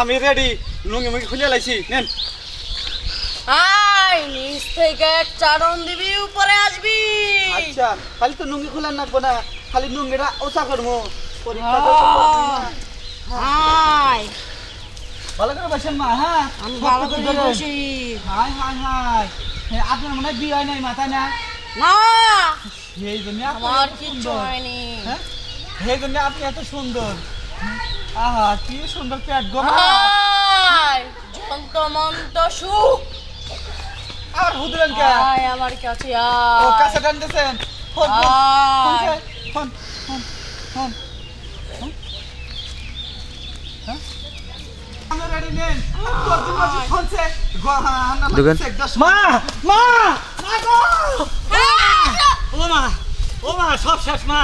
আমি রেডি লুঙ্গি মুঙ্গি খুলে লাইছি নেন। আয় নিচ থেকে চারণ দিবি উপরে আসবি। আচ্ছা খালি তো লুঙ্গি খোলা নাকবো না খালি লুঙ্গিটা ওসা করব। আয়। ভালো করে বসেন মা হ্যাঁ? আমি ভালো করে। বসি। হাই হাই হাই আপনার মনে হয় বিয়ে হয় নাই মাথা না? না। সেই জন্য আমার কিচ্ছু হয়নি। হ্যাঁ? সেই জন্য আপনি এত সুন্দর। আহা কি সুন্দর পেট গো। আয় যন্ত মন্ত সুখ আবার হুদলেন কে? আয় আমার কাছে ও কাছে টানতেছেন ফোন ফোন। হ্যাঁ? হ্যাঁ, মা মা মা গো! ও মা ও মা সব শেষ মা।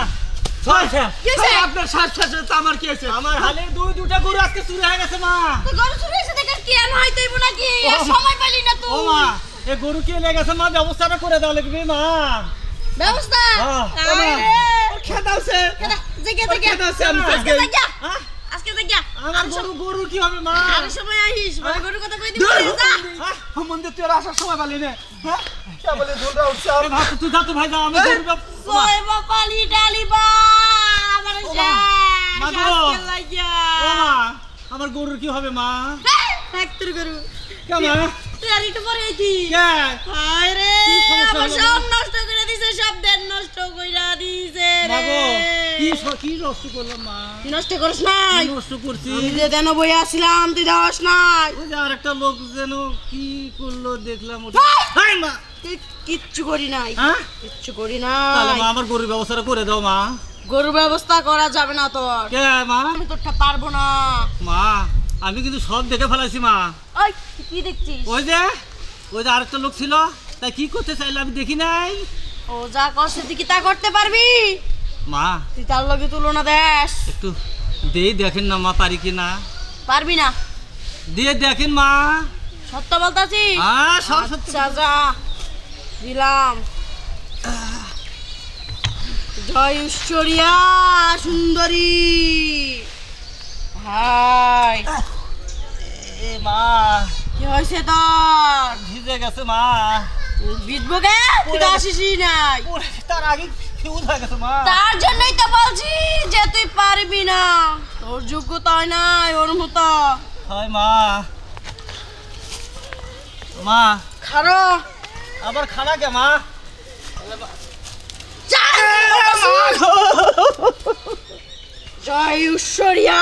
আপনার শ্বাস শেষ আমার কি আমার দুই দুটা গরু আজকে চুরি হয়ে গেছে মা তো গরু চুরি কি আর হয় তুই নাকি সময় পাইলি না ও মা এ গরু কে লেগে গেছে মা ব্যবস্থাটা করে দাও লাগবে মা ব্যবস্থা হ্যাঁ, কেদা জেগে জেগে খেতে আমি আজকে আজকে জেগে হ্যাঁ? আজকে জেগে আমার গরু গরু কি হবে মা আর সময় আহিস বড় গরুর কথা কই দিবি যা হ্যাঁ? মন্দির তুই আসার সময় পালি না হ্যাঁ কে বলে উঠছে তুই যা তো ভাই যা আমি গরু বাপালি ডালি বা আমার ও মা, মা শেষ গো। আজকে লাগিয়া ও মা আমার গরুর কি হবে মা? থাক তোর গরু। কে মা? তুই আর একটু পরে আইতি। হায় রে আমার সব নষ্ট করে দিছে সব দেন নষ্ট কইরা দিছে রে। কি কি নষ্ট করলাম মা? নষ্ট করিস নাই? নষ্ট করছি? আমি যে দেন বই আসছিলাম তুই দাস নাই। ওই যে আরেকটা লোক যেন কি করল দেখলাম ওটা। হাই! হাই মা! কিচ্ছু করি নাই। হ্যাঁ? কিচ্ছু করি তাহলে মা আমার গরুর ব্যবস্থাটা করে দাও মা। গরুর ব্যবস্থা করা যাবে না তোর। কে মা? আমি তোরটা পারব না। মা আমি কিন্তু সব দেখে ফেলাইছি মা। ওই কি দেখছিস? ওই যে ওই যে আরেকটা লোক ছিল তাই কি করতে চাইলে আমি দেখি নাই। ও যা করছে তুই কি তা করতে পারবি? মা। তুই তার লগে তুলনা দেশ। একটু দিয়ে দেখেন না মা পারি কি না। পারবি না? দিয়ে দেখেন মা। সত্য বলতাছি? হ্যাঁ সব সত্যি আচ্ছা যা। দিলাম। জয় ঐশ্বরিয়া সুন্দরী। এ মা। কি হয়েছে তোর? ভিজে গেছে মা। বিধবো গে তুই তো আসিসই নাই। তার আগে ফিউজ হয়ে গেছে মা। তার জন্যই তো বলছি যে তুই পারবি না। তোর যোগ্যতা নাই ওর মতো। হয় মা। মা। খারো আবার খানা কে মা। জয় ঐশ্বরিয়া।